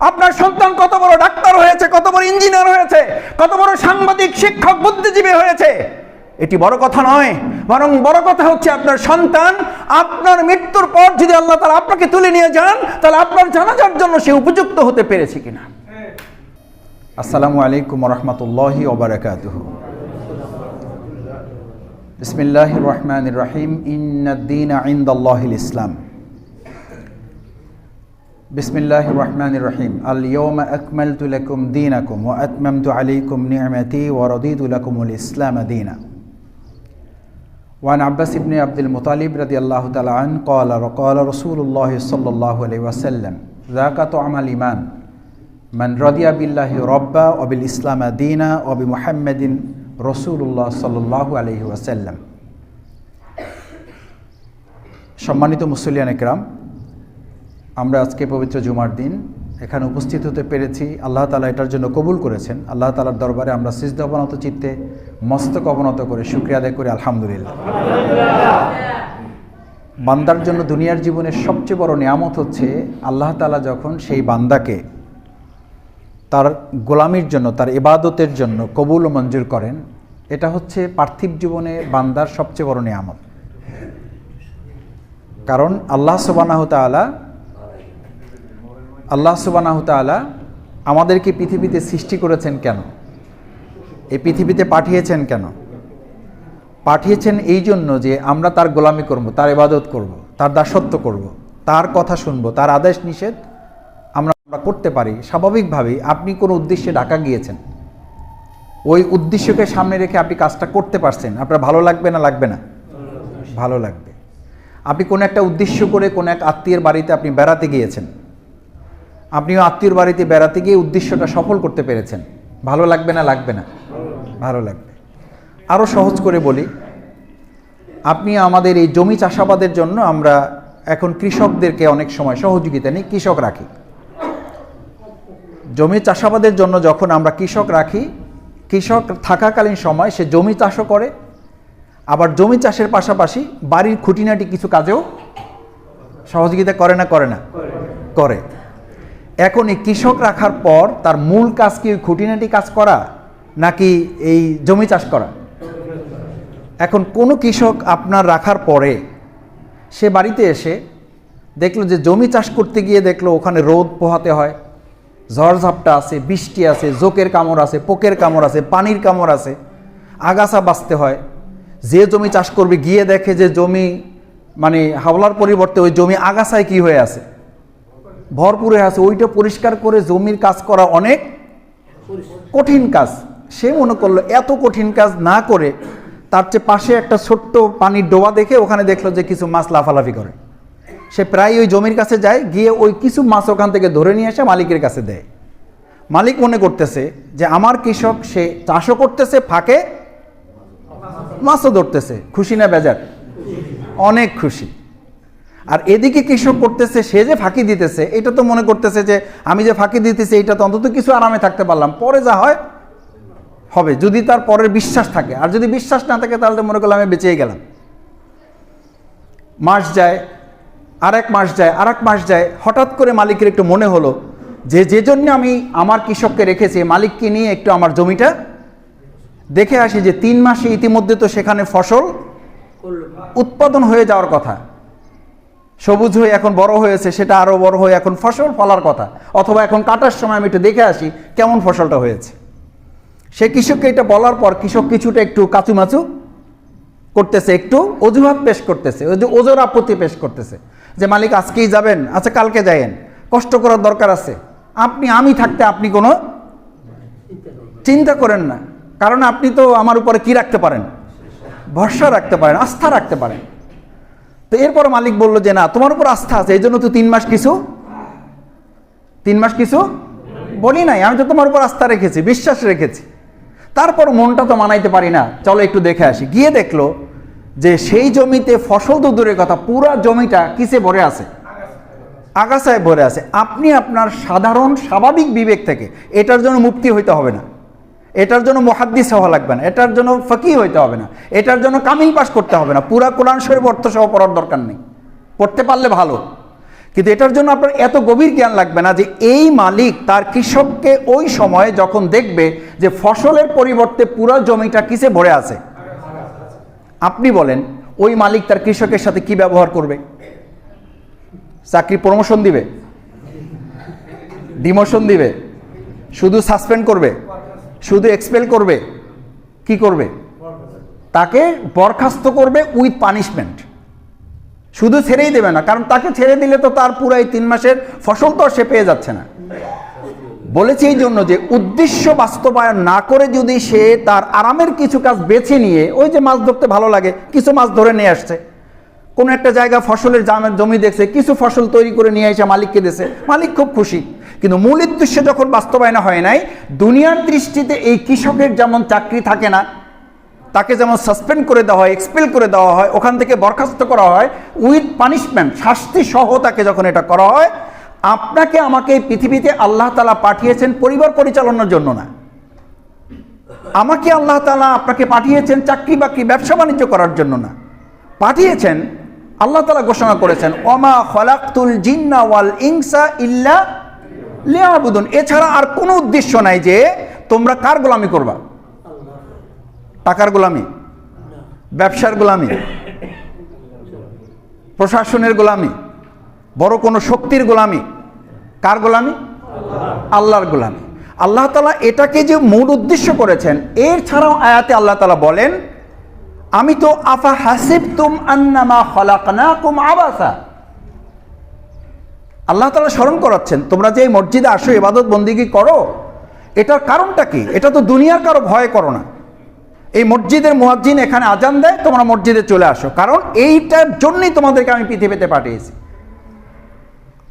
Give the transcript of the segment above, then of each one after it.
আপনার সন্তান কত বড় ডাক্তার হয়েছে, কত বড় ইঞ্জিনিয়ার হয়েছে, কত বড় সাংবাদিক, শিক্ষক, বুদ্ধিজীবী হয়েছে? এটি বড় কথা নয়, বরং বড় কথা হচ্ছে আপনার সন্তান আপনার মৃত্যুর পর যদি আল্লাহ তালা আপনাকে তুলে নিয়ে যান, তাহলে আপনার জানাজার জন্য সে উপযুক্ত হতে পেরেছে কিনা। আসসালামু আলাইকুম রহমতুল্লাহি ওবরাকাতুহ। বিসমিল্লাহ রহমান রহিম। ইন্দিন ইসলাম। বিসমিল্লাহ রহমান রহিম আল ইয়ৌম আকমালতু লাকুম দীনাকুম ওয়া আতমামতু আলাইকুম নি'মাতি ওয়া রাদিতু লাকুমুল ইসলাম দীনা وعن عباس بن عبد المطلب رضي الله تعالى عنه قال قال رسول الله صلى الله عليه وسلم ذاك طعم الإيمان من رضي بالله ربا وبالإسلام دينا وبمحمد رسول الله صلى الله عليه وسلم সম্মানিত মুসলিয়ান একরাম আমরা আজকে পবিত্র জুমার দিন। এখানে উপস্থিত হতে পেরেছি। আল্লাহ তালা এটার জন্য কবুল করেছেন। আল্লাহ তালার দরবারে আমরা সিজদ অবনত চিত্তে মস্তক অবনত করে শুক্রিয়া আদায় করি। আলহামদুলিল্লাহ। বান্দার জন্য দুনিয়ার জীবনের সবচেয়ে বড় নিয়ামত হচ্ছে আল্লাহ তালা যখন সেই বান্দাকে তার গোলামির জন্য, তার ইবাদতের জন্য কবুল ও মঞ্জুর করেন, এটা হচ্ছে পার্থিব জীবনে বান্দার সবচেয়ে বড় নিয়ামত। কারণ আল্লাহ সুবানাহ তালা আল্লাহ সুবানাহ তালা আমাদেরকে পৃথিবীতে সৃষ্টি করেছেন কেন? এই পৃথিবীতে পাঠিয়েছেন কেন? পাঠিয়েছেন এই জন্য যে আমরা তার গোলামি করব, তার ইবাদত করব, তার দাসত্ব করব, তার কথা শুনব, তার আদেশ নিষেধ আমরা আমরা করতে পারি। স্বাভাবিকভাবেই আপনি কোনো উদ্দেশ্যে ঢাকা গিয়েছেন। ওই উদ্দেশ্যকে সামনে রেখে আপনি কাজটা করতে পারছেন। আপনার ভালো লাগবে না লাগবে না? ভালো লাগবে। আপনি কোনো একটা উদ্দেশ্য করে কোনো এক আত্মীয়ের বাড়িতে আপনি বেড়াতে গিয়েছেন। আপনিও আত্মীয়র বাড়িতে বেড়াতে গিয়ে উদ্দেশ্যটা সফল করতে পেরেছেন। ভালো লাগবে না লাগবে না? ভালো লাগবে। আরও সহজ করে বলি আপনি আমাদের এই জমি চাষাবাদের জন্য আমরা এখন কৃষকদেরকে অনেক সময় সহযোগিতা নিই কৃষক রাখি। জমি চাষাবাদের জন্য যখন আমরা কৃষক রাখি কৃষক থাকাকালীন সময় সে জমি চাষও করে আবার জমি চাষের পাশাপাশি বাড়ির খুঁটিনাটি কিছু কাজেও সহযোগিতা করে না করে না? করে। এখন এই কৃষক রাখার পর তার মূল কাজ কি ওই খুঁটিনাটি কাজ করা, নাকি এই জমি চাষ করা? এখন কোনো কৃষক আপনার রাখার পরে সে বাড়িতে এসে দেখল যে জমি চাষ করতে গিয়ে দেখল ওখানে রোদ পোহাতে হয় ঝড়ঝাপটা আছে, বৃষ্টি আছে, জোকের কামড় আছে, পোকের কামড় আছে, পানির কামড় আছে, আগাছা বাঁচতে হয়। যে জমি চাষ করবে গিয়ে দেখে যে জমি মানে হাওলার পরিবর্তে ওই জমি আগাছায় কি হয়ে আছে। ভরপুরে আছে, ওইটা পরিষ্কার করে জমির কাজ করা অনেক কঠিন কাজ। সে মনে করল, এত কঠিন কাজ না করে তার চেয়ে পাশে একটা ছোট্ট পানির ডোবা দেখে ওখানে দেখল যে কিছু মাছ লাফালাফি করে। সে প্রায় ওই জমির কাছে যায়, গিয়ে ওই কিছু মাছ ওখান থেকে ধরে নিয়ে এসে মালিকের কাছে দেয়। মালিক মনে করতেছে যে আমার কৃষক, সে চাষও করতেছে, ফাঁকে মাছও ধরতেছে। খুশি না বেজার? অনেক খুশি। আর এদিকে কৃষক করতেছে সে যে ফাঁকি দিতেছে এটা তো মনে করতেছে যে আমি যে ফাঁকি দিতেছি এটা তো অন্তত কিছু আরামে থাকতে পারলাম। পরে যা হয় হবে। যদি তার পরের বিশ্বাস থাকে আর যদি বিশ্বাস না থাকে তাহলে তো মনে করলাম আমি বেঁচেই গেলাম। মাস যায় আর এক মাস যায় আর এক মাস যায় হঠাৎ করে মালিকের একটু মনে হলো যে যে জন্য আমি আমার কৃষককে রেখেছি মালিককে নিয়ে একটু আমার জমিটা দেখে আসি যে তিন মাসে ইতিমধ্যে তো সেখানে ফসল উৎপাদন হয়ে যাওয়ার কথা। সবুজ হয়ে এখন বড় হয়েছে, সেটা আরও বড় হয়ে এখন ফসল ফলার কথা। অথবা এখন কাটার সময় আমি একটু দেখে আসি কেমন ফসলটা হয়েছে। সে কৃষককে এটা বলার পর কৃষক কিছুটা একটু কাচুমাচু করতেছে, একটু অজুহাত পেশ করতেছে, ওই যে ওজোর আপত্তি পেশ করতেছে। যে মালিক, আজকেই যাবেন আচ্ছা কালকে যায়েন, কষ্ট করার দরকার আছে। আপনি, আমি থাকতে আপনি কোনো চিন্তা করেন না। কারণ আপনি তো আমার উপরে কি রাখতে পারেন? ভরসা রাখতে পারেন, আস্থা রাখতে পারেন। তো এরপর মালিক বলল যে না, তোমার উপর আস্থা আছে, এই জন্য তো তিন মাস কিছু, তিন মাস কিছু বলি নাই। আমি তো তোমার উপর আস্থা রেখেছি, বিশ্বাস রেখেছি। তারপর মনটা তো মানাইতে পারি না। চলো একটু দেখে আসি। গিয়ে দেখল যে সেই জমিতে ফসল তো দূরের কথা, পুরা জমিটা কিসে ভরে আছে? আগাছায় ভরে আছে। আপনি আপনার সাধারণ, স্বাভাবিক বিবেক থেকে এটার জন্য মুক্তি হইতে হবে না। এটার জন্য মহাদ্দিস হওয়া লাগবে না, এটার জন্য ফকি হইতে হবে না, এটার জন্য কামিল পাস করতে হবে না, পুরা কোরআন শরীফ অর্থ সহ পড়ার দরকার নেই, পড়তে পারলে ভালো, কিন্তু এটার জন্য আপনার এত গভীর জ্ঞান লাগবে না যে এই মালিক তার কৃষককে ওই সময়ে যখন দেখবে যে ফসলের পরিবর্তে পুরো জমিটা কিসে ভরে আছে, আপনি বলেন, ওই মালিক তার কৃষকের সাথে কি ব্যবহার করবে? চাকরি প্রমোশন দিবে? ডিমোশন দিবে? শুধু সাসপেন্ড করবে? শুধু এক্সপেল করবে? কি করবে? তাকে বরখাস্ত করবে উইথ পানিশমেন্ট শুধু ছেড়েই দেবে না, কারণ তাকে ছেড়ে দিলে তো তার পুরো এই তিন মাসের ফসল তো সে পেয়ে যাচ্ছে না। বলেছে এই জন্য যে, উদ্দেশ্য বাস্তবায়ন না করে যদি সে তার আরামের কিছু কাজ বেছে নিয়ে, ওই যে মাছ ধরতে ভালো লাগে, কিছু মাছ ধরে নিয়ে আসছে। কোনো একটা জায়গা ফসলের জমি দেখছে, কিছু ফসল তৈরি করে নিয়ে এসে মালিককে দিয়েছে। মালিক খুব খুশি। কিন্তু মূল উদ্দেশ্য যখন বাস্তবায়ন হয় নাই, দুনিয়ার দৃষ্টিতে এই কৃষকের যেমন চাকরি থাকে না, তাকে যেমন সাসপেন্ড করে দেওয়া হয় এক্সপেল করে দেওয়া হয়, ওখান থেকে বরখাস্ত করা হয়, উইথ পানিশমেন্ট, শাস্তি সহ তাকে যখন এটা করা হয়, আপনাকে আমাকে এই পৃথিবীতে আল্লাহ তালা পাঠিয়েছেন পরিবার পরিচালনার জন্য না। আমাকে আল্লাহ তালা আপনাকে পাঠিয়েছেন চাকরি বাকরি, ব্যবসা বাণিজ্য করার জন্য না। পাঠিয়েছেন, আল্লাহ তালা ঘোষণা করেছেন, ওমা খলাক্তুল জিন্না ওয়াল ইনসা ইল্লা লিয়াবুদুন, এছাড়া আর কোনো উদ্দেশ্য নাই যে তোমরা কার গোলামি করবা? টাকার গোলামি? ব্যবসার গোলামি? প্রশাসনের গোলামি? বড় কোনো শক্তির গোলামি? কার গোলামি? আল্লাহর গোলামি। আল্লাহ তালা এটাকে যে মূল উদ্দেশ্য করেছেন, এর ছাড়াও আয়াতে আল্লাহ তালা বলেন, আমি তো আফা হাসিব তুম আন্নামা খলাকনা কুম আবাসা। আল্লাহ তালা স্মরণ করাচ্ছেন, তোমরা যে এই মসজিদে আসো এবাদত বন্দিগি করো, এটার কারণটা কি? এটা তো দুনিয়ার কারও ভয় করো না। এই মসজিদের মুয়াজ্জিন এখানে আজান দেয়, তোমরা মসজিদে চলে আসো। কারণ এইটার জন্যই তোমাদেরকে আমি পৃথিবীতে পাঠিয়েছি।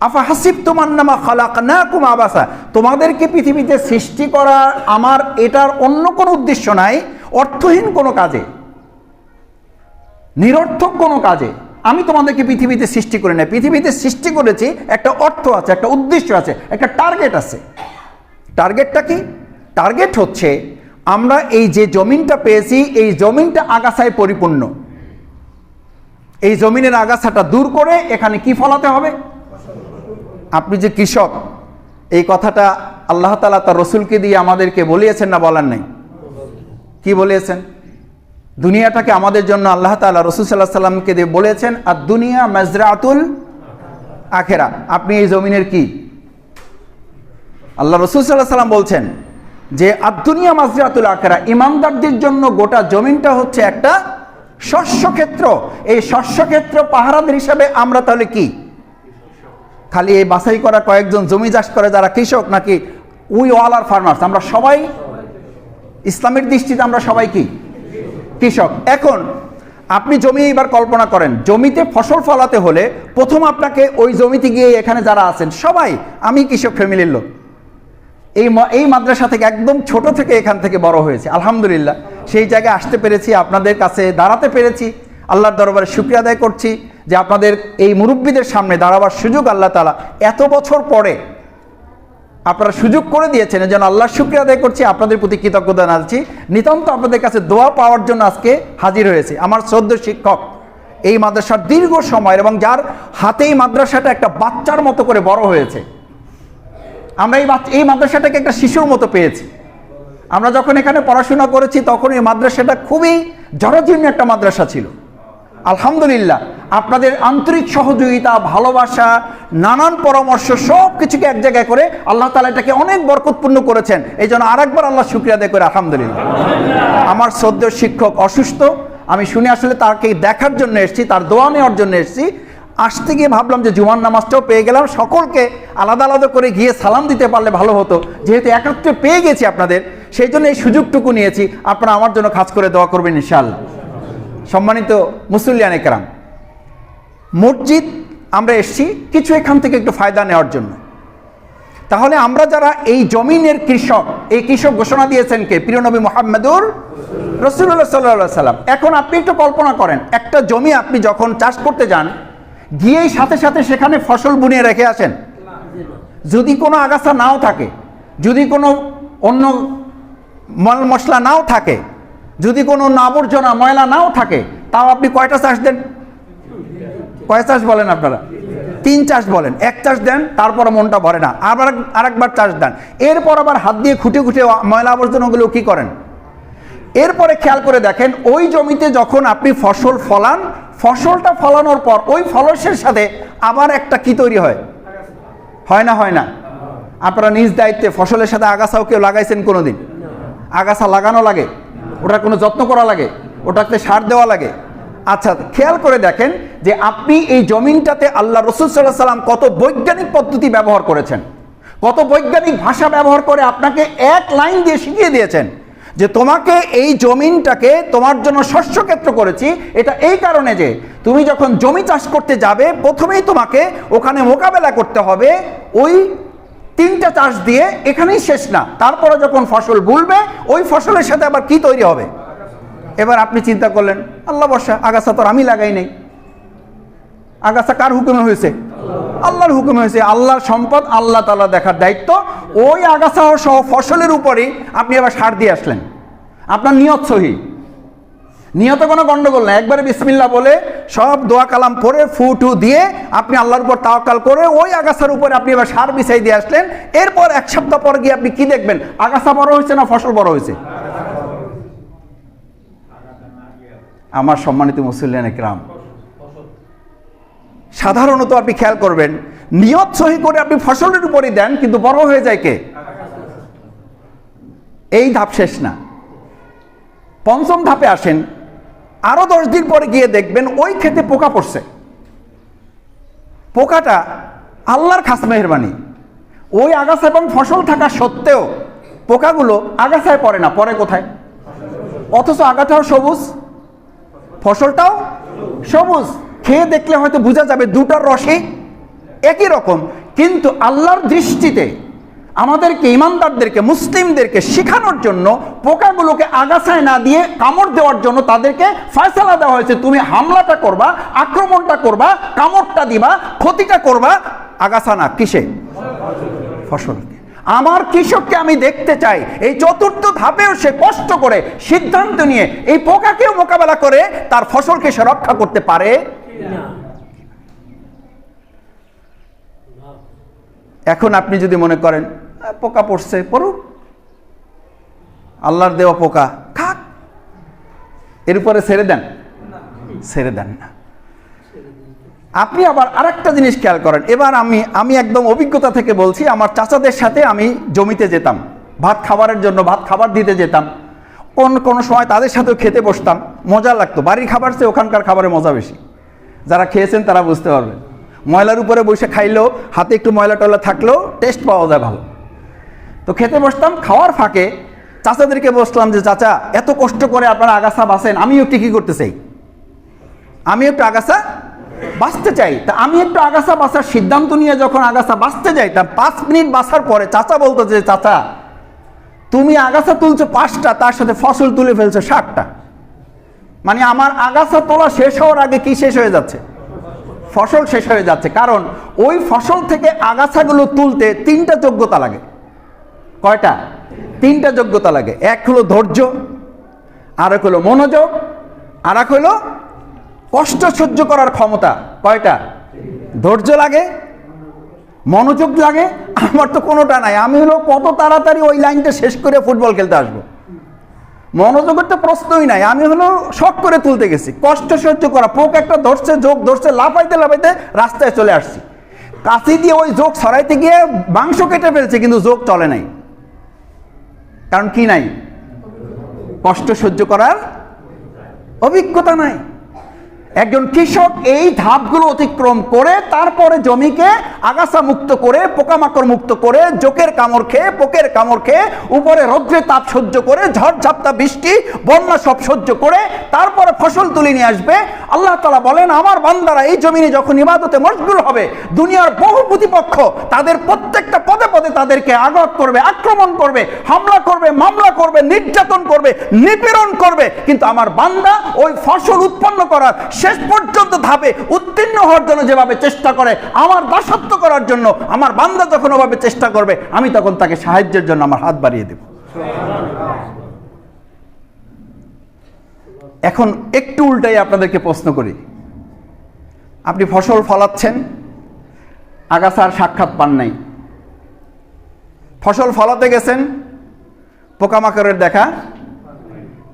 আফা হাসিব তোমার নামা খালাক না কুম আবাসা। তোমাদেরকে পৃথিবীতে সৃষ্টি করা আমার এটার অন্য কোনো উদ্দেশ্য নাই, অর্থহীন কোনো কাজে, নিরর্থক কোনো কাজে। আমি তোমাদেরকে পৃথিবীতে সৃষ্টি করে নেই। পৃথিবীতে সৃষ্টি করেছি, একটা অর্থ আছে, একটা উদ্দেশ্য আছে, একটা টার্গেট আছে। টার্গেটটা কি? টার্গেট হচ্ছে আমরা এই যে জমিনটা পেয়েছি, এই জমিনটা আগাছায় পরিপূর্ণ। এই জমিনের আগাছাটা দূর করে এখানে কি ফলাতে হবে? আপনি যে কৃষক, এই কথাটা আল্লাহ তালা তার রসুলকে দিয়ে আমাদেরকে বলিয়েছেন না বলার নাই? কি বলিয়েছেন? দুনিয়াটাকে আমাদের জন্য আল্লাহ তালা রসুল সাল্লাহ সাল্লামকে দিয়ে বলেছেন আর দুনিয়া মাজরাতুল আখেরা। আপনি এই জমিনের কি? আল্লাহ রসুল সাল্লাহ সাল্লাম বলছেন যে আদুনিয়া মাজরাতুল আখেরা। ইমানদারদের জন্য গোটা জমিনটা হচ্ছে একটা শস্যক্ষেত্র। এই শস্যক্ষেত্র পাহারাদের হিসাবে আমরা তাহলে কি? খালি এই বাছাই করা কয়েকজন জমি চাষ করে যারা কৃষক নাকি উই অল আর ফার্মার্স? আমরা সবাই, ইসলামের দৃষ্টিতে আমরা সবাই কি? কৃষক, এখন আপনি জমি এবার কল্পনা করেন, জমিতে ফসল ফলাতে হলে প্রথম আপনাকে ওই জমিতে গিয়ে এখানে যারা আছেন, সবাই, আমি কৃষক ফ্যামিলির লোক। এই এই মাদ্রাসা থেকে একদম ছোট থেকে এখান থেকে বড় হয়েছে, আলহামদুলিল্লাহ। সেই জায়গায় আসতে পেরেছি, আপনাদের কাছে দাঁড়াতে পেরেছি, আল্লাহর দরবারে শুক্রিয়া আদায় করছি যে আপনাদের এই মুরব্বীদের সামনে দাঁড়াবার সুযোগ আল্লাহ তালা এত বছর পরে আপনারা সুযোগ করে দিয়েছেন যেন আল্লাহ শুক্রিয়া আদায় করছি, আপনাদের প্রতি কৃতজ্ঞতা জানাচ্ছি। নিতান্ত আপনাদের কাছে দোয়া পাওয়ার জন্য আজকে হাজির হয়েছে। আমার শ্রদ্ধ শিক্ষক এই মাদ্রাসার দীর্ঘ সময়ের এবং যার হাতে এই মাদ্রাসাটা একটা বাচ্চার মতো করে বড় হয়েছে। আমরা এই এই মাদ্রাসাটাকে একটা শিশুর মতো পেয়েছি। আমরা যখন এখানে পড়াশোনা করেছি, তখন এই মাদ্রাসাটা খুবই জরাজীর্ণ একটা মাদ্রাসা ছিল। আলহামদুলিল্লাহ, আপনাদের আন্তরিক সহযোগিতা, ভালোবাসা, নানান পরামর্শ সব কিছুকে এক জায়গায় করে আল্লাহ তালা এটাকে অনেক বরকতপূর্ণ করেছেন। এই জন্য আরেকবার আল্লাহ শুক্রিয়া আদায় করে, আলহামদুলিল্লাহ। আমার শ্রদ্ধেয় শিক্ষক অসুস্থ, আমি শুনে আসলে তাকে দেখার জন্য এসেছি, তার দোয়া নেওয়ার জন্য এসেছি। আসতে গিয়ে ভাবলাম যে জুমার নামাজটাও পেয়ে গেলাম, সকলকে আলাদা আলাদা করে গিয়ে সালাম দিতে পারলে ভালো হতো। যেহেতু একত্রে পেয়ে গেছি আপনাদের, সেই জন্য এই সুযোগটুকু নিয়েছি। আপনারা আমার জন্য খাস করে দোয়া করবেন, ইনশাআল্লাহ। সম্মানিত মুসল্লিয়ান একরাম মসজিদ আমরা এসছি কিছু এখান থেকে একটু ফায়দা নেওয়ার জন্য। তাহলে আমরা যারা এই জমিনের কৃষক, এই কৃষক ঘোষণা দিয়েছেন কে? প্রিয় নবী মোহাম্মদুর রসুল্লাহ সাল্লাহ সাল্লাম এখন আপনি একটু কল্পনা করেন, একটা জমি আপনি যখন চাষ করতে যান, গিয়েই সাথে সাথে সেখানে ফসল বুনিয়ে রেখে আসেন। যদি কোনো আগাছা নাও থাকে, যদি কোনো অন্য মল মশলা নাও থাকে যদি কোনো আবর্জনা ময়লা নাও থাকে, তাও আপনি কয়টা চাষ দেন? কয় চাষ বলেন আপনারা? তিন চাষ বলেন। এক চাষ দেন তারপর মনটা ভরে না। আবার আরেকবার চাষ দেন। এরপর আবার হাত দিয়ে খুঁটে খুঁটে ময়লা আবর্জনাগুলো কি করেন? এরপরে খেয়াল করে দেখেন, ওই জমিতে যখন আপনি ফসল ফলান, ফসলটা ফলানোর পর ওই ফলসের সাথে আবার একটা কি তৈরি হয়? হয় না হয় না? আপনারা নিজ দায়িত্বে ফসলের সাথে আগাছাও কেউ লাগাইছেন কোনো দিন আগাছা লাগানো লাগে? ওটা কোনো যত্ন করা লাগে? ওটাতে সার দেওয়া লাগে? আচ্ছা খেয়াল করে দেখেন যে আপনি এই জমিনটাতে আল্লাহ রসুল সাল্লাহ সাল্লাম কত বৈজ্ঞানিক পদ্ধতি ব্যবহার করেছেন। কত বৈজ্ঞানিক ভাষা ব্যবহার করে আপনাকে এক লাইন দিয়ে শিখিয়ে দিয়েছেন যে তোমাকে এই জমিনটাকে তোমার জন্য শস্যক্ষেত্র করেছি। এটা এই কারণে যে তুমি যখন জমি চাষ করতে যাবে, প্রথমেই তোমাকে ওখানে মোকাবেলা করতে হবে ওই তিনটা চাষ দিয়ে এখানেই শেষ না। তারপরে যখন ফসল বুলবে, ওই ফসলের সাথে আবার কি তৈরি হবে? এবার আপনি চিন্তা করলেন, আল্লাহ বর্ষা আগাছা তো আমি লাগাই নেই। আগাছা কার হুকুমে হয়েছে? আল্লাহর হুকুমে হয়েছে। আল্লাহর সম্পদ আল্লাহ তালা দেখার দায়িত্ব। ওই আগাছা সহ ফসলের উপরেই আপনি আবার সার দিয়ে আসলেন। আপনার নিয়ত সহি। নিয়তে কোনো গন্ডগোল না একবারে বিসমিল্লা বলে সব দোয়া কালাম পরে ফু টু দিয়ে আপনি আল্লাহর উপর তাওয়াক্কাল করে ওই আগাছার উপরে আপনি এবার সার বিছাই দিয়ে আসলেন। এরপর এক সপ্তাহ পর গিয়ে আপনি কি দেখবেন? আগাছা বড় হয়েছে না ফসল বড় হয়েছে? আমার সম্মানিত মুসল্লিয়ান একরাম, সাধারণত আপনি খেয়াল করবেন, নিয়ত সহি করে আপনি ফসলের উপরই দেন, কিন্তু বড় হয়ে যায় কে? এই ধাপ শেষ না। পঞ্চম ধাপে আসেন আরও দশ দিন পরে গিয়ে দেখবেন ওই ক্ষেতে পোকা পড়ছে। পোকাটা আল্লাহর খাস মেহরবানি। ওই আগাছা এবং ফসল থাকা সত্ত্বেও পোকাগুলো আগাছায় পড়ে না। পরে কোথায়? অথচ আগাটাও সবুজ, ফসলটাও সবুজ। খেয়ে দেখলে হয়তো বোঝা যাবে দুটার রসই একই রকম। কিন্তু আল্লাহর দৃষ্টিতে আমাদেরকে ইমানদারদেরকে মুসলিমদেরকে শেখানোর জন্য পোকাগুলোকে আগাছায় না দিয়ে কামড় দেওয়ার জন্য তাদেরকে ফয়সালা দেওয়া হয়েছে। তুমি হামলাটা করবা আক্রমণটা করবা কামড়টা দিবা ক্ষতিটা করবা। আগাছা না কিসে? ফসলকে। আমার কৃষককে আমি দেখতে চাই। এই চতুর্থ ধাপেও সে কষ্ট করে সিদ্ধান্ত নিয়ে এই পোকাকেও মোকাবেলা করে তার ফসলকে সে রক্ষা করতে পারে এখন আপনি যদি মনে করেন "আহ, পোকা পড়ছে, পড়ুক। আল্লাহর দেওয়া পোকা খাক। এর উপরে ছেড়ে দেন। ছেড়ে দেন না। আপনি আবার আরেকটা জিনিস খেয়াল করেন। এবার আমি আমি একদম অভিজ্ঞতা থেকে বলছি, আমার চাচাদের সাথে আমি জমিতে যেতাম। ভাত খাবারের জন্য ভাত খাবার দিতে যেতাম। কোন, কোনো সময় তাদের সাথেও খেতে বসতাম। মজা লাগতো। বাড়ির খাবার চেয়ে ওখানকার খাবারে মজা বেশি। যারা খেয়েছেন তারা বুঝতে পারবেন। ময়লার উপরে বসে খাইলেও হাতে একটু ময়লা টয়লা থাকলেও টেস্ট পাওয়া যায় ভালো। তো খেতে বসতাম, খাওয়ার ফাঁকে চাচাদেরকে বসলাম যে, চাচা, এত কষ্ট করে আপনারা আগাছা বাসেন আমিও একটু কি করতে চাই? আমি একটু আগাছা বাঁচতে চাই। তা আমি একটু আগাছা বাঁচার সিদ্ধান্ত নিয়ে যখন আগাছা বাঁচতে যাই, তা পাঁচ মিনিট বাঁচার পরে চাচা বলতো যে, চাচা, তুমি আগাছা তুলছো পাঁচটা, তার সাথে ফসল তুলে ফেলছো ষাটটা মানে আমার আগাছা তোলা শেষ হওয়ার আগে কি শেষ হয়ে যাচ্ছে? ফসল শেষ হয়ে যাচ্ছে। কারণ ওই ফসল থেকে আগাছাগুলো তুলতে তিনটা যোগ্যতা লাগে। কয়টা? তিনটা যোগ্যতা লাগে। এক হলো ধৈর্য আর এক হলো মনোযোগ আর এক হলো কষ্ট সহ্য করার ক্ষমতা। কয়টা? ধৈর্য লাগে, মনোযোগ লাগে। আমার তো কোনোটা নাই। আমি হলো কত তাড়াতাড়ি ওই লাইনটা শেষ করে ফুটবল খেলতে আসব। মনোযোগের তো প্রশ্নই নাই। আমি হলো শখ করে তুলতে গেছি। কষ্ট সহ্য করা। পোক একটা ধরছে যোগ ধরছে, লাফাইতে লাফাইতে রাস্তায় চলে আসছি। কাশি দিয়ে ওই যোগ সরাইতে গিয়ে মাংস কেটে ফেলছে, কিন্তু যোগ চলে নাই। কারণ কি নাই? কষ্ট সহ্য করার অভিজ্ঞতা নাই। একজন কৃষক এই ধাপগুলো অতিক্রম করে তারপরে জমিকে আগাছা মুক্ত করে, পোকামাকড় মুক্ত করে, জোকের কামড় খেয়ে, পোকের কামড় খেয়ে, উপরে রৌদ্রে তাপ সহ্য করে, ঝড়ঝাপটা, বৃষ্টি, বন্যা সব সহ্য করে, তারপরে ফসল তুলে নিয়ে আসবে। আল্লাহ তালা বলেন, আমার বান্দারা এই জমিনে যখন ইবাদতে মশগুল হবে, দুনিয়ার বহু প্রতিপক্ষ তাদের প্রত্যেকটা পদে পদে তাদেরকে আঘাত করবে, আক্রমণ করবে, হামলা করবে, মামলা করবে, নির্যাতন করবে, নিপীড়ন করবে। কিন্তু আমার বান্দা ওই ফসল উৎপন্ন করার শেষ পর্যন্ত ধাপে উত্তীর্ণ হওয়ার জন্য যেভাবে চেষ্টা করে, আমার দাসত্ব করার জন্য আমার বান্দা যখন ওভাবে চেষ্টা করবে, আমি তখন তাকে সাহায্যের জন্য আমার হাত বাড়িয়ে দেব। এখন একটু উল্টাই আপনাদেরকে প্রশ্ন করি। আপনি ফসল ফলাচ্ছেন, আগাছার সাক্ষাৎ পান নাই। ফসল ফলাতে গেছেন? পোকামাকড়ের দেখা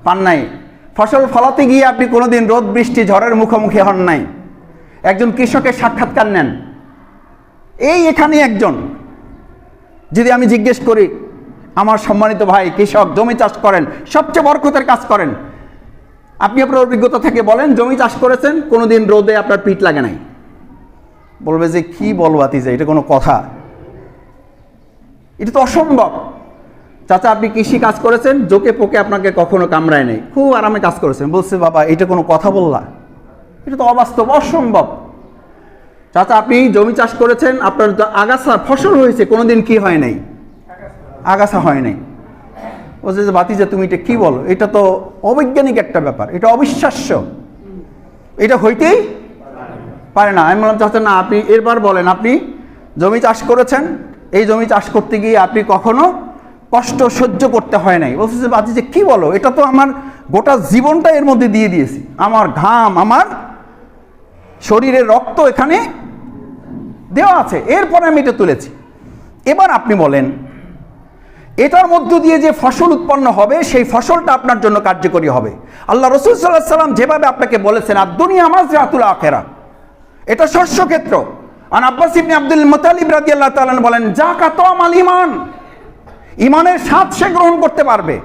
পান নাই। ফসল ফলাতে গিয়ে আপনি কোনোদিন রোদ, বৃষ্টি, ঝড়ের মুখোমুখি হন নাই। একজন কৃষকের সাক্ষাৎকার নেন। এই এখানে একজন। যদি আমি জিজ্ঞেস করি, আমার সম্মানিত ভাই, কৃষক, জমি চাষ করেন, সবচেয়ে বরকতের কাজ করেন? আপনি আপনার অভিজ্ঞতা থেকে বলেন, জমি চাষ করেছেন, কোনোদিন রোদে আপনার পিঠ লাগে নাই। বলবে যে, কি বলব যে, এটা কোনো কথা। এটা তো অসম্ভব। চাচা, আপনি কৃষি কাজ করেছেন, জোকে পোকে আপনাকে কখনো কামড়ায় নেই। খুব আরামে কাজ করেছেন। বলছে, বাবা, এটা কোনো কথা বললা? এটা তো অবাস্তব, অসম্ভব। চাচা, আপনি জমি চাষ করেছেন, আপনার আগাছা, ফসল হয়েছে, কোনোদিন কি হয় নাই? আগাছা হয় নাই। বলছে যে বাতিজা তুমি এটা কি বলো? এটা তো অবৈজ্ঞানিক একটা ব্যাপার। এটা অবিশ্বাস্য। এটা হইতেই পারে না। আমি বললাম, চাচা, না, আপনি, এরবার বলেন, আপনি জমি চাষ করেছেন এই জমি চাষ করতে গিয়ে আপনি কখনো কষ্ট সহ্য করতে হয় নাই। বলছে বাতি যে কী বলো? এটা তো আমার গোটা জীবনটা এর মধ্যে দিয়ে দিয়েছি। আমার ঘাম, আমার শরীরের রক্ত এখানে দেওয়া আছে। এরপরে আমি এটা তুলেছি। এবার আপনি বলেন, এটার মধ্য দিয়ে যে ফসল উৎপন্ন হবে, সেই ফসলটা আপনার জন্য কার্যকরী হবে। আল্লাহ রসুল সাল্লাহ সাল্লাম যেভাবে আপনাকে বলেছেন আর দুনিয়া মাজরাতুল আখেরা এটা শস্য আর আব্বাস ইবনে আব্দুল মুতালিব রাদিয়াল্লাহু তাআলা বলেন জাকাত আমাল ইমান ইমানের স্বাদ সে গ্রহণ করতে পারবে।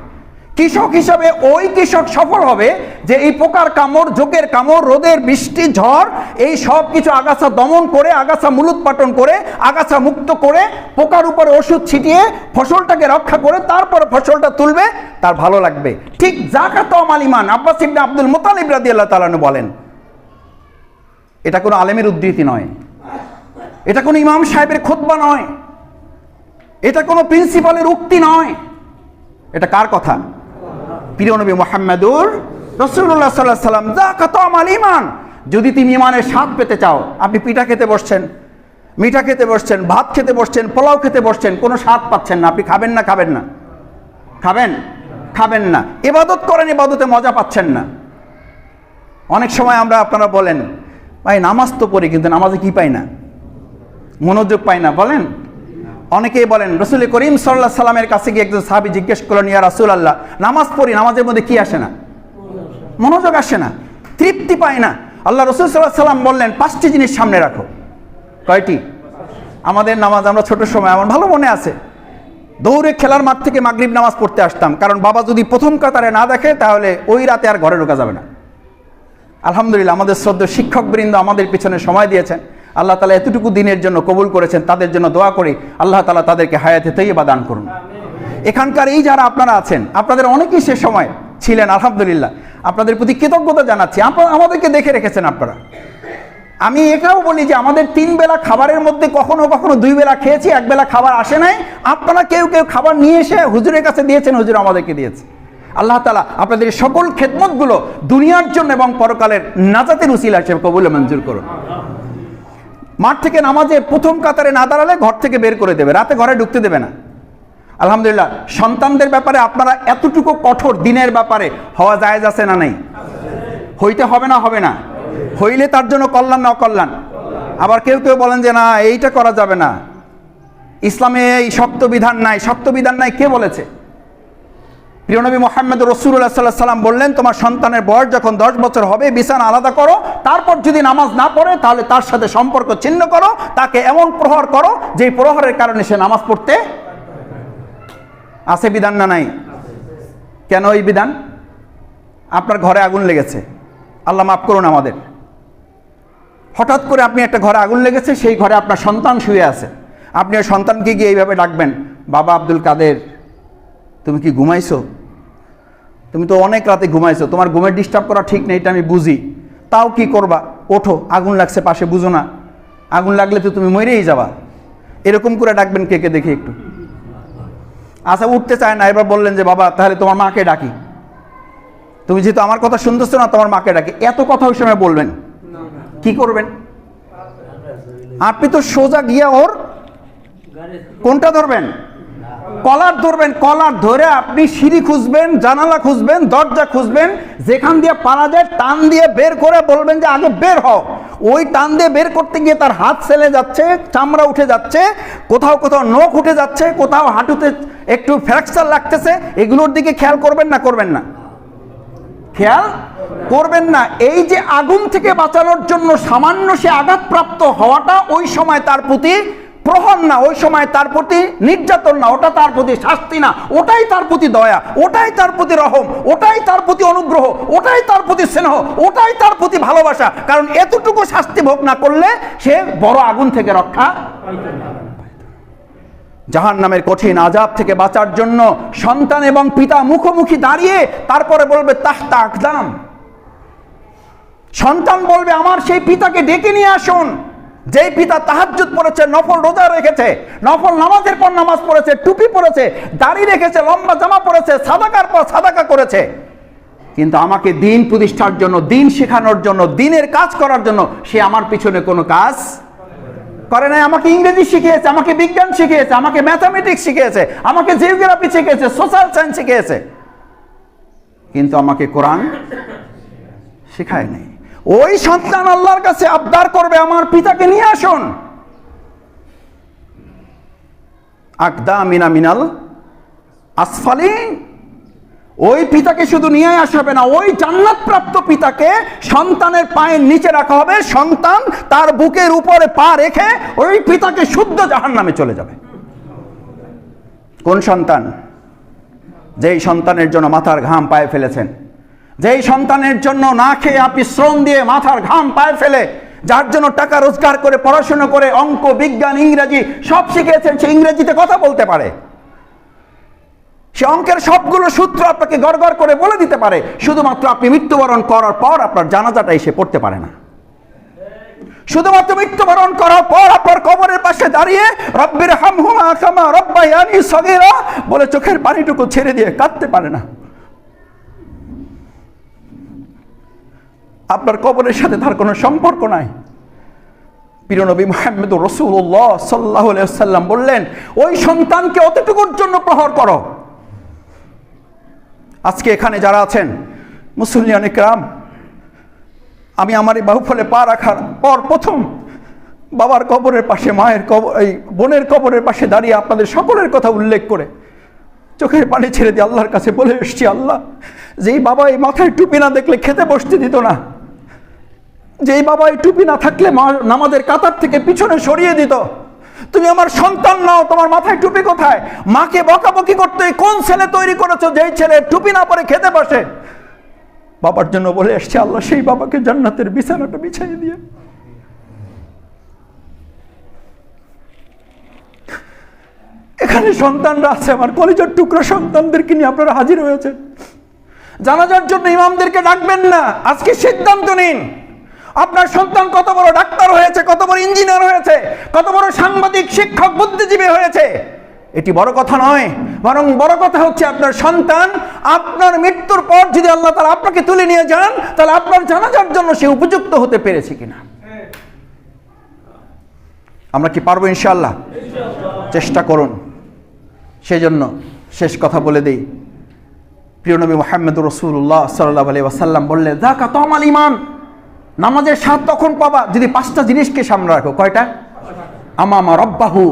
কৃষক হিসাবে ওই কৃষক সফল হবে যে এই পোকার কামড় জোকের কামড়, রোদের বৃষ্টি, ঝড়, এই সব কিছু আগাছা দমন করে, আগাছা মূলোৎপাটন করে, আগাছা মুক্ত করে, পোকার উপরে ওষুধ ছিটিয়ে, ফসলটাকে রক্ষা করে, তারপর ফসলটা তুলবে, তার ভালো লাগবে। ঠিক জাকাত আমাল ইমান আব্বাস ইবনে আব্দুল মুতালিব রাদিয়াল্লাহু তাআলা বলেন। এটা কোনো আলেমের উদ্ধৃতি নয়। এটা কোনো ইমাম সাহেবের খোদবা নয়। এটা কোনো প্রিন্সিপালের উক্তি নয়। এটা কার কথা? প্রিয় নবী মোহাম্মদুর রসুল্লাহ সাল্লাহ সাল্লাম যা কত আমাল ইমান যদি তুমি ইমানের স্বাদ পেতে চাও, আপনি পিঠা খেতে বসছেন, মিঠা খেতে বসছেন, ভাত খেতে বসছেন, পোলাও খেতে বসছেন, কোনো স্বাদ পাচ্ছেন না। আপনি খাবেন না খাবেন না। খাবেন? খাবেন না। এবাদত করেন এবাদতে মজা পাচ্ছেন না। অনেক সময় আমরা আপনারা বলেন, ভাই, নামাজ তো পড়ি, কিন্তু নামাজে কি পাই না? মনোযোগ পাই না বলেন? অনেকেই বলেন রসুল করিম সাল্লাহ সাল্লামের কাছে গিয়ে একজন সাহাবি জিজ্ঞেস করলেন ইয়া রাসুল আল্লাহ নামাজ পড়ি নামাজের মধ্যে কি আসে না? মনোযোগ আসে না তৃপ্তি পায় না। আল্লাহ রসুল সাল্লাহ সাল্লাম বললেন পাঁচটি জিনিস সামনে রাখো। কয়টি? আমাদের নামাজ আমরা ছোট সময় আমার ভালো মনে আছে। দৌড়ে খেলার মাঠ থেকে মাগরিব নামাজ পড়তে আসতাম কারণ বাবা যদি প্রথম কাতারে না দেখে তাহলে ওই রাতে আর ঘরে ঢোকা যাবে না। আলহামদুলিল্লাহ আমাদের শ্রদ্ধ শিক্ষকবৃন্দ আমাদের পিছনে সময় দিয়েছেন। আল্লাহ তালা এতটুকু দিনের জন্য কবুল করেছেন, তাদের জন্য দোয়া করি। আল্লাহ তালা তাদেরকে হায়াতে তৈবা দান করুন। এখানকার এই যারা আপনারা আছেন, আপনাদের অনেকেই সে সময় ছিলেন, আলহামদুলিল্লাহ। আপনাদের প্রতি কৃতজ্ঞতা জানাচ্ছি। আপনারা আমাদেরকে দেখে রেখেছেন আপনারা। আমি এটাও বলি যে আমাদের তিন বেলা খাবারের মধ্যে কখনো কখনো দুই বেলা খেয়েছি, এক বেলা খাবার আসে নাই। আপনারা কেউ কেউ খাবার নিয়ে এসে হুজুরের কাছে দিয়েছেন, হুজুর আমাদেরকে দিয়েছে। আল্লাহ তালা আপনাদের সকল খেদমতগুলো দুনিয়ার জন্য এবং পরকালের নাজাতের উসিলা হিসেবে কবুল মঞ্জুর করুন। মাঠ থেকে নামাজে প্রথম কাতারে না দাঁড়ালে ঘর থেকে বের করে দেবে, রাতে ঘরে ঢুকতে দেবে না। আলহামদুলিল্লাহ, সন্তানদের ব্যাপারে আপনারা এতটুকু কঠোর দিনের ব্যাপারে হওয়া জায়েজ আছে না নাই? হইতে হবে না হবে না। হইলে তার জন্য কল্যাণ না অকল্যাণ। আবার কেউ কেউ বলেন যে, না, এইটা করা যাবে না। ইসলামে এই শক্ত বিধান নাই। শক্ত বিধান নাই কে বলেছে? প্রিয়নবী মোহাম্মদ রসুল্লাহ সাল্লাহ সাল্লাম বললেন, তোমার সন্তানের বয়স যখন দশ বছর হবে, বিছানা আলাদা করো, তারপর যদি নামাজ না পড়ে, তাহলে তার সাথে সম্পর্ক ছিন্ন করো, তাকে এমন প্রহর করো যে প্রহরের কারণে সে নামাজ পড়তে আছে বিধান না নাই? কেন এই বিধান? আপনার ঘরে আগুন লেগেছে। আল্লাহ মাফ করুন আমাদের। হঠাৎ করে আপনি একটা ঘরে আগুন লেগেছে, সেই ঘরে আপনার সন্তান শুয়ে আছে। আপনি ওই সন্তানকে গিয়ে এইভাবে ডাকবেন, বাবা আব্দুল কাদের, তুমি কি ঘুমাইছো? তুমি তো অনেক রাতে ঘুমাইছো, তোমার ঘুমের ডিস্টার্ব করা ঠিক নেই, এটা আমি বুঝি। তাও কি করবা? ওঠো, আগুন লাগছে পাশে, বুঝো না। আগুন লাগলে তো তুমি মরেই যাবা। এরকম করে ডাকবেন কে কে দেখি একটু। আচ্ছা উঠতে চায় না, এবার বললেন যে, বাবা, তাহলে তোমার মাকে ডাকি। তুমি যেহেতু আমার কথা শুনতেছো না, তোমার মাকে ডাকি। এত কথা ওই সময় বলবেন? কি করবেন? আপনি তো সোজা গিয়া ওর কোনটা ধরবেন? কলার ধরবেন, কলার ধরে আপনি সিঁড়ি খুঁজবেন, জানালা খুঁজবেন, দরজা খুঁজবেন, যেখান দিয়ে পারা যায় টান দিয়ে বের করে বলবেন যে আগে বের হও। ওই টান দিয়ে বের করতে গিয়ে তার হাত সেলে যাচ্ছে, চামড়া উঠে যাচ্ছে, কোথাও কোথাও নখ উঠে যাচ্ছে, কোথাও হাঁটুতে একটু ফ্র্যাকচার লাগতেছে, এগুলোর দিকে খেয়াল করবেন না করবেন না? খেয়াল করবেন না। এই যে আগুন থেকে বাঁচানোর জন্য সামান্য সে আঘাতপ্রাপ্ত হওয়াটা ওই সময় তার প্রতি প্রহর না, ওই সময় তার প্রতি নির্যাতন না, ওটা তার প্রতি শাস্তি না, ওটাই তার প্রতি দয়া, ওটাই তার প্রতি রহম, ওটাই তার প্রতি অনুগ্রহ, ওটাই তার প্রতি স্নেহ, ওটাই তার প্রতি ভালোবাসা। কারণ এতটুকু শাস্তি ভোগ না করলে সে বড় আগুন থেকে রক্ষা জাহান নামের কঠিন আজাব থেকে বাঁচার জন্য সন্তান এবং পিতা মুখোমুখি দাঁড়িয়ে তারপরে বলবে, তাহতা আকদাম। সন্তান বলবে, আমার সেই পিতাকে ডেকে নিয়ে আসুন। যেই পিতা তাহাজ্জুদ পড়েছে, নফল রোজা রেখেছে, নফল নামাজের পর নামাজ পড়েছে, টুপি পড়েছে, দাড়ি রেখেছে, লম্বা জামা পড়েছে, সাদাকার পর সাদাকা করেছে। কিন্তু আমাকে দিন প্রতিষ্ঠার জন্য, দিন শেখানোর জন্য, দিনের কাজ করার জন্য সে আমার পিছনে কোনো কাজ করে নাই। আমাকে ইংরেজি শিখিয়েছে, আমাকে বিজ্ঞান শিখিয়েছে, আমাকে ম্যাথামেটিক্স শিখিয়েছে, আমাকে জিওগ্রাফি শিখিয়েছে সোশ্যাল সায়েন্স শিখিয়েছে। কিন্তু আমাকে কোরআন শেখায় নাই। ওই সন্তান আল্লাহর কাছে আবদার করবে, আমার পিতাকে নিয়ে আসুন। আকদা মিনা মিনাল আসফালি। ওই পিতাকে শুধু নিয়ে আসবে না, ওই জান্নাত প্রাপ্ত পিতাকে সন্তানের পায়ের নিচে রাখা হবে। সন্তান তার বুকের উপরে পা রেখে ওই পিতাকে শুদ্ধ জাহান নামে চলে যাবে। কোন সন্তান? যেই সন্তানের জন্য মাথার ঘাম পায়ে ফেলেছেন। যেই সন্তানের জন্য না খেয়ে আপনি শ্রম দিয়ে মাথার ঘাম পায়ে ফেলে, যার জন্য টাকা রোজগার করে, পড়াশুনো করে, অঙ্ক, বিজ্ঞান, ইংরেজি সব শিখেছেন সে ইংরেজিতে কথা বলতে পারে। সে অঙ্কের সবগুলো সূত্র আপনাকে গড়গড় করে বলে দিতে পারে। শুধুমাত্র আপনি মৃত্যুবরণ করার পর আপনার জানাজাটা এসে পড়তে পারে না। শুধুমাত্র মৃত্যুবরণ করার পর আপনার কবরের পাশে দাঁড়িয়ে রব্বির হামহুমা কামা রব্বায়ানি সগীরা বলে চোখের পানিটুকু ছেড়ে দিয়ে কাঁদতে পারে না। আপনার কবরের সাথে তার কোনো সম্পর্ক নাই। প্রিয়নবী মোহাম্মদ রসুল্লাহ সাল্লাহ সাল্লাম বললেন, ওই সন্তানকে অতটুকুর জন্য প্রহর করো। আজকে এখানে যারা আছেন মুসলিয়ান ইকরাম, আমি আমার এই বাহুফলে পা রাখার পর প্রথম বাবার কবরের পাশে, মায়ের কবর, এই বোনের কবরের পাশে দাঁড়িয়ে আপনাদের সকলের কথা উল্লেখ করে চোখের পানি ছেড়ে দিয়ে আল্লাহর কাছে বলে এসছি, আল্লাহ, যেই বাবা এই মাথায় টুপি না দেখলে খেতে বসতে দিত না। যেই বাবা এই টুপি না থাকলে নামাজের কাতার থেকে পিছনে সরিয়ে দিত। তুমি আমার সন্তান নাও, তোমার মাথায় টুপি কোথায়? মাকে বকাবকি করতে কোন ছেলে তৈরি করেছ যেই ছেলে টুপি না পরে খেতে বসে? বাবার জন্য বলে এসছে, আল্লাহ সেই বাবাকে জান্নাতের বিছানাটা বিছাই দিয়ে। এখানে সন্তানরা আছে, আমার কলেজের টুকরো সন্তানদেরকে নিয়ে আপনারা হাজির হয়েছেন। জানাজার জন্য ইমামদেরকে ডাকবেন না, আজকে সিদ্ধান্ত নিন। আপনার সন্তান কত বড় ডাক্তার হয়েছে, কত বড় ইঞ্জিনিয়ার হয়েছে, কত বড় সাংবাদিক, শিক্ষক, বুদ্ধিজীবী হয়েছে। এটি বড় কথা নয়, বরং বড় কথা হচ্ছে আপনার সন্তান আপনার মৃত্যুর পর যদি আল্লাহ তালা আপনাকে তুলে নিয়ে যান, তাহলে আপনার জানাজার জন্য সে উপযুক্ত হতে পেরেছে কিনা। আমরা কি পারব ইনশাল্লাহ চেষ্টা করুন। সেই জন্য শেষ কথা বলে দিই। প্রিয় নবী মোহাম্মদ রসুল্লাহ সাল্লাহ আলি ওয়াসাল্লাম বললেন দেখা তমাল ইমান নামাজের স্বাদ তখন পাবা, যদি পাঁচটা জিনিসকে সামনে রাখো, কয়টা? আমামা রব্বাহু।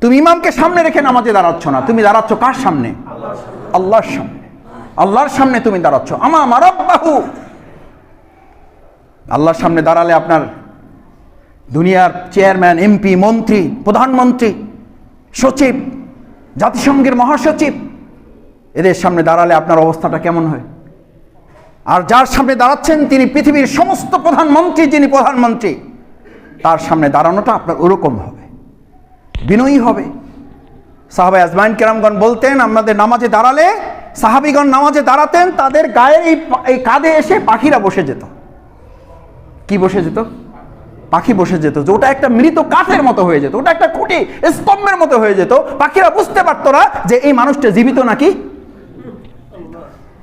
তুমি ইমামকে সামনে রেখে নামাজে দাঁড়াচ্ছ না, তুমি দাঁড়াচ্ছ কার সামনে? আল্লাহর সামনে। আল্লাহর সামনে তুমি দাঁড়াচ্ছ, আমামা রব্বাহু। আল্লাহর সামনে দাঁড়ালে আপনার দুনিয়ার চেয়ারম্যান, এমপি, মন্ত্রী, প্রধানমন্ত্রী, সচিব, জাতিসংঘের মহাসচিব, এদের সামনে দাঁড়ালে আপনার অবস্থাটা কেমন হয়? আর যার সামনে দাঁড়াচ্ছেন তিনি পৃথিবীর সমস্ত প্রধানমন্ত্রী, যিনি প্রধানমন্ত্রী, তার সামনে দাঁড়ানোটা আপনার ওরকম হবে, বিনয়ী হবে। সাহাবাই আজমাইন কেরামগণ বলতেন, আমাদের নামাজে দাঁড়ালে, সাহাবিগণ নামাজে দাঁড়াতেন, তাদের গায়ের এই এই কাঁধে এসে পাখিরা বসে যেত। কি বসে যেত? পাখি বসে যেত, যে ওটা একটা মৃত কাঠের মতো হয়ে যেত, ওটা একটা খুঁটি স্তম্ভের মতো হয়ে যেত। পাখিরা বুঝতে পারতো না যে এই মানুষটা জীবিত নাকি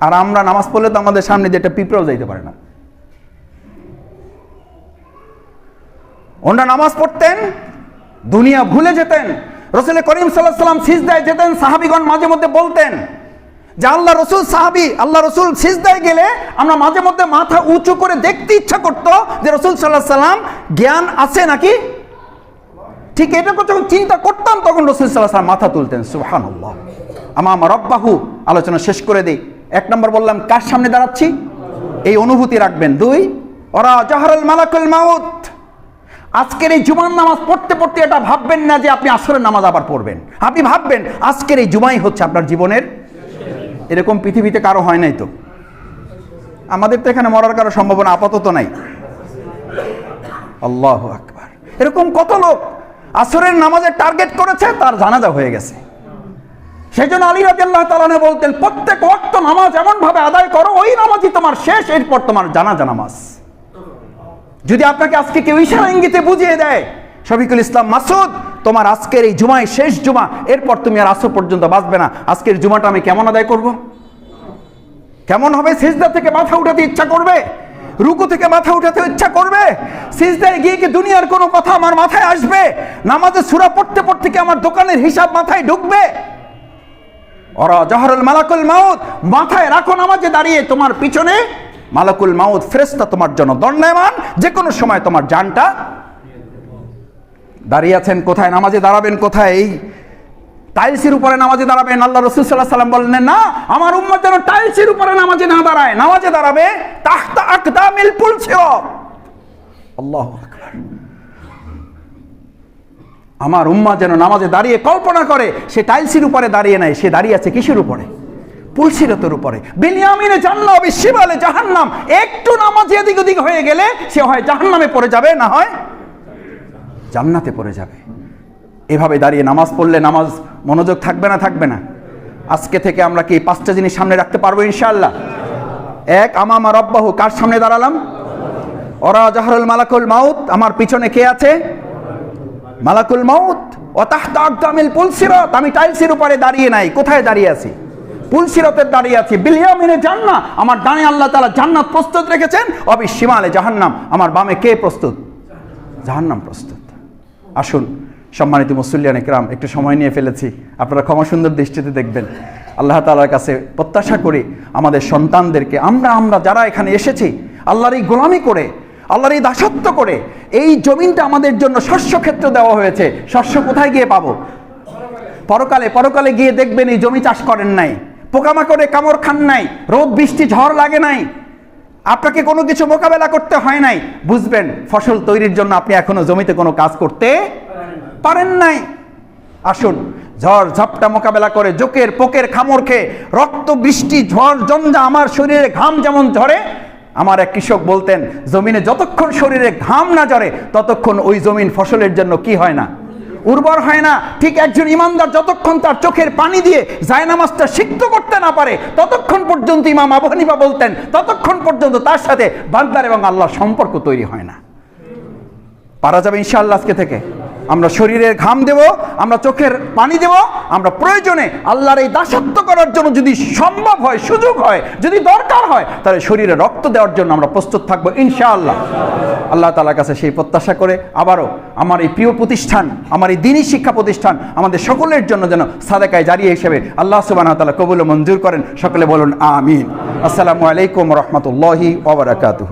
আর আমরা নামাজ পড়লে তো আমাদের সামনে যেটা পিঁপড়াও যাইতে পারে না। ওনারা নামাজ পড়তেন, দুনিয়া ভুলে যেতেন রসুল করিম সাল্লাহ সাল্লাম সিজদায় যেতেন, সাহাবিগণ মাঝে মধ্যে বলতেন যে আল্লাহ রসুল সাহাবি, আল্লাহ রসুল সিজদায় গেলে আমরা মাঝে মধ্যে মাথা উঁচু করে দেখতে ইচ্ছা করতো যে রসুল সাল্লাহ সাল্লাম জ্ঞান আছে নাকি? ঠিক এটা যখন চিন্তা করতাম, তখন রসুল সাল্লাহ সাল্লাম মাথা তুলতেন সুহান আমা আমার রব্বাহু, আলোচনা শেষ করে দিই। এক নম্বর বললাম, কার সামনে দাঁড়াচ্ছি? এই অনুভূতি রাখবেন। দুই, ওরা জাহারুল মালাকুল মাউত। আজকের এই জুমার নামাজ পড়তে পড়তে এটা ভাববেন না যে আপনি আসরের নামাজ আবার পড়বেন। আপনি ভাববেন, আজকের এই জুমাই হচ্ছে আপনার জীবনের। এরকম পৃথিবীতে কারও হয় নাই তো। আমাদের তো এখানে মরার কারও সম্ভাবনা আপাতত নাই। আল্লাহ আকবার। এরকম কত লোক আসরের নামাজের টার্গেট করেছে, তার জানাজা হয়ে গেছে। সেই জন্য আলী রাজি আল্লাহ তালানে বলতেন, প্রত্যেক ওয়াক্ত নামাজ এমন ভাবে আদায় করো, ওই নামাজই তোমার শেষ, এরপর তোমার জানাজা নামাজ। যদি আপনাকে আজকে কেউ ইশারা ইঙ্গিতে বুঝিয়ে দেয়, শফিকুল ইসলাম মাসুদ, তোমার আজকের এই জুমায় শেষ জুমা, এরপর তুমি আর আসর পর্যন্ত বাঁচবে না, আজকের জুমাটা আমি কেমন আদায় করব? কেমন হবে? সিজদা থেকে মাথা উঠাতে ইচ্ছা করবে? রুকু থেকে মাথা উঠাতে ইচ্ছা করবে? সিজদায় গিয়ে কি দুনিয়ার কোনো কথা আমার মাথায় আসবে? নামাজে সুরা পড়তে পড়তে কি আমার দোকানের হিসাব মাথায় ঢুকবে? ওরা জহরুল মালাকুল মাউত, মাথায় রাখো নামাজে দাঁড়িয়ে তোমার পিছনে। মালাকুল মাউত ফেরেস্তা তোমার জন্য দণ্ডায়মান যে কোনো সময় তোমার জানটা দাঁড়িয়ে আছেন কোথায়, নামাজে দাঁড়াবেন কোথায়? এই টাইলসের উপরে নামাজে দাঁড়াবেন। আল্লাহ রসুল সাল্লাহ সাল্লাম বললেন, না, আমার উম্মত যেন টাইলসের উপরে নামাজে না দাঁড়ায়। নামাজে দাঁড়াবে তাহতা আকদামিল পুলসিরাত আল্লাহু আমার উম্মা যেন নামাজে দাঁড়িয়ে কল্পনা করে, সে টাইলসির উপরে দাঁড়িয়ে নেয় সে দাঁড়িয়ে আছে কিসের উপরে? পুলসিরতের উপরে। বিনিয়ামিনে জান্নাবি শিবালে জাহান্নাম। একটু নামাজ এদিক ওদিক হয়ে গেলে সে হয় জাহান্নামে পড়ে যাবে না হয় জান্নাতে পড়ে যাবে। এভাবে দাঁড়িয়ে নামাজ পড়লে নামাজ মনোযোগ থাকবে না থাকবে না? আজকে থেকে আমরা কি পাঁচটা জিনিস সামনে রাখতে পারব ইনশাআল্লাহ? এক আমামা রব্বাহু, কার সামনে দাঁড়ালাম? ওরা জাহরুল মালাকুল মাউত, আমার পিছনে কে আছে? মালাকুল মাউত ও তাহতা আকদামিল পুলসিরত। আমি টাইলসের উপরে দাঁড়িয়ে নাই, কোথায় দাঁড়িয়ে আছি? পুলসিরতের দাঁড়িয়ে আছি, বিলিয়ামিনে জান্নাত। আমার ডানে আল্লাহ তালা জান্নাত প্রস্তুত রেখেছেন, অবি সীমালে জাহান্নাম। আমার বামে কে প্রস্তুত? জাহান্নাম প্রস্তুত। আসুন, সম্মানিত মুসল্লিয়ান একরাম একটু সময় নিয়ে ফেলেছি। আপনারা ক্ষমা সুন্দর দৃষ্টিতে দেখবেন। আল্লাহ তালার কাছে প্রত্যাশা করি, আমাদের সন্তানদেরকে আমরা আমরা যারা এখানে এসেছি, আল্লাহর এই গোলামি করে আল্লাহর এই দাসত্ব করে এই জমিনটা আমাদের জন্য শস্য ক্ষেত্র দেওয়া হয়েছে। শস্য কোথায় গিয়ে পাবো? পরকালে পরকালে গিয়ে দেখবেন এই জমি চাষ করেন নাই। পোকামাকড়ে কামড় খান নাই। রোদ, বৃষ্টি, ঝড় লাগে নাই। আপনাকে কোনো কিছু মোকাবেলা করতে হয় নাই। বুঝবেন, ফসল তৈরির জন্য আপনি এখনও জমিতে কোনো কাজ করতে পারেন নাই। আসুন, ঝড় ঝাপটা মোকাবেলা করে জোকের, পোকের খামড় খেয়ে রক্ত, বৃষ্টি, ঝড় জঞ্জা আমার শরীরে ঘাম যেমন ঝরে আমার এক কৃষক বলতেন, জমিনে যতক্ষণ শরীরে ঘাম না ঝরে, ততক্ষণ ওই জমিন ফসলের জন্য কি হয় না? উর্বর হয় না। ঠিক একজন ইমানদার যতক্ষণ তার চোখের পানি দিয়ে জায়নামাজটা সিদ্ধ করতে না পারে, ততক্ষণ পর্যন্ত ইমাম আবু হানিফা বলতেন, ততক্ষণ পর্যন্ত তার সাথে বান্দার এবং আল্লাহর সম্পর্ক তৈরি হয় না। পারা যাবে ইনশাআল্লাহ আজকে থেকে। আমরা শরীরের ঘাম দেব, আমরা চোখের পানি দেব, আমরা প্রয়োজনে আল্লাহর এই দাসত্ব করার জন্য যদি সম্ভব হয়, সুযোগ হয়, যদি দরকার হয়, তাহলে শরীরে রক্ত দেওয়ার জন্য আমরা প্রস্তুত থাকব, ইনশাআল্লাহ। আল্লাহ তালার কাছে সেই প্রত্যাশা করে, আবারও আমার এই প্রিয় প্রতিষ্ঠান, আমার এই দিনী শিক্ষা প্রতিষ্ঠান, আমাদের সকলের জন্য যেন সাদেকায় জারিয়ে হিসেবে আল্লাহ সুবাহ তালা কবুল মঞ্জুর করেন, সকলে বলুন, আমিন। আসসালামু আলাইকুম রহমতুল্লাহি ওবরাকাতুহ